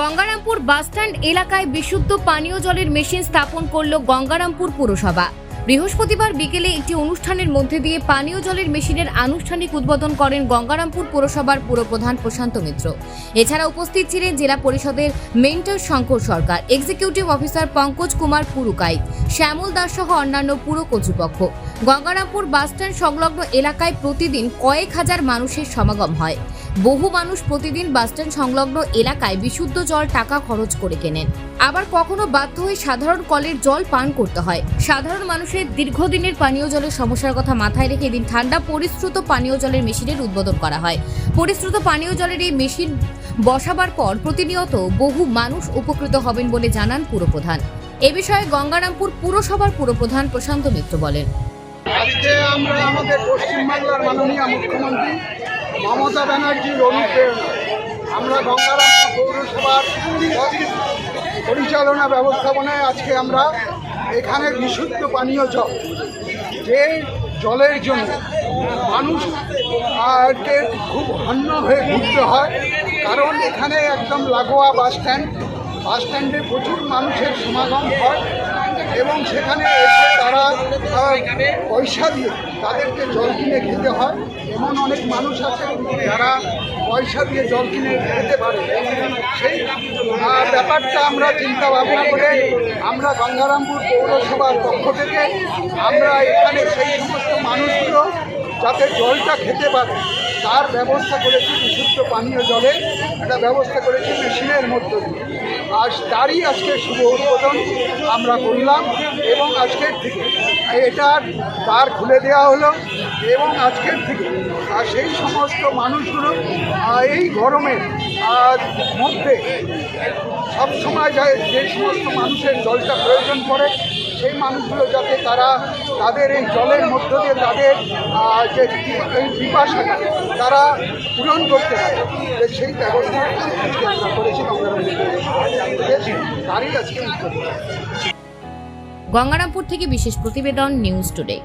Gangarampur bus stand এলাকায় বিশুদ্ধ পানীয় জলের মেশিন স্থাপন করল গঙ্গারামপুর পুরসভা। বৃহস্পতিবার বিকেলে একটি অনুষ্ঠানের মধ্যে দিয়ে পানীয় জলের মেশিনের আনুষ্ঠানিক উদ্বোধন করেন গঙ্গারামপুর পুরসভার পুরপ্রধান প্রশান্ত মিত্র। এছাড়া উপস্থিত ছিলেন জেলা পরিষদের mentor Shankar Sarkar, executive officer Pankaj Kumar পুরুকাই Shyamal Das সহ অন্যান্য পুর কর্তৃপক্ষ গঙ্গারামপুর বাসস্ট্যান্ড সংলগ্ন এলাকায় প্রতিদিন কয়েক হাজার মানুষের সমাগম হয়। বহু মানুষ প্রতিদিন বাসস্ট্যান্ড সংলগ্ন এলাকায় বিশুদ্ধ জল টাকা খরচ করে কেনেন। আবার কখনো বাধ্য হয়ে সাধারণ কলের জল পান করতে হয়। সাধারণ মানুষের দীর্ঘদিনের পানীয় জলের সমস্যার কথা মাথায় রেখে এদিন ঠান্ডা পরিশ্রুত পানীয় জলের মেশিনের উদ্বোধন করা হয়। পরিশ্রুত পানীয় জলের এই মেশিন বসাবার পর প্রতিনিয়ত বহু মানুষ উপকৃত হবেন বলে জানান পুরপ্রধান। এ বিষয়ে গঙ্গারামপুর পুরসভার পুরপ্রধান প্রশান্ত মিত্র বলেন। আজকে আমরা আমাদের পশ্চিমবাংলার মাননীয় মুখ্যমন্ত্রী মমতা ব্যানার্জির অনুপ্রেরণা। আমরা গঙ্গারাম পৌরসভার পরিচালনা ব্যবস্থাপনায় আজকে আমরা এখানে বিশুদ্ধ পানীয় জল, যে জলের জন্য মানুষ খুব হন্য হয়ে ঘুরতে হয়। কারণ এখানে একদম লাগোয়া বাস স্ট্যান্ড বাস স্ট্যান্ডে প্রচুর মানুষের সমাগম হয়। এবং সেখানে এসে তারা পয়সা দিয়ে তাদেরকে জল কিনে খেতে হয়। এমন অনেক মানুষ আছে যারা পয়সা দিয়ে জল কিনে খেতে পারে। সেই ব্যাপারটা আমরা চিন্তা ভাবনা করে আমরা গঙ্গারামপুর পৌরসভার পক্ষ থেকে আমরা এখানে সেই সমস্ত মানুষগুলো যাতে জলটা খেতে পারে, তার ব্যবস্থা করেছি বিশুদ্ধ পানীয় জলের একটা ব্যবস্থা করেছি মেশিনের মধ্য দিয়ে। আর তারই আজকে শুভ উদ্বোধন আমরা করলাম এবং আজকের থেকে এটার তার খুলে দেওয়া হলো এবং আজকের থেকে আর সেই সমস্ত মানুষগুলো এই গরমের আর মধ্যে সবসময় যায় যে সমস্ত মানুষের জলটা প্রয়োজন পড়ে সেই মানুষগুলো যাতে তারা তাদের এই জলের মধ্য দিয়ে তাদের যে এই পিপাসাটা তারা পূরণ করতে পারে। সেই ব্যবস্থা তারই গঙ্গারামপুর থেকে বিশেষ প্রতিবেদন নিউজ টুডে।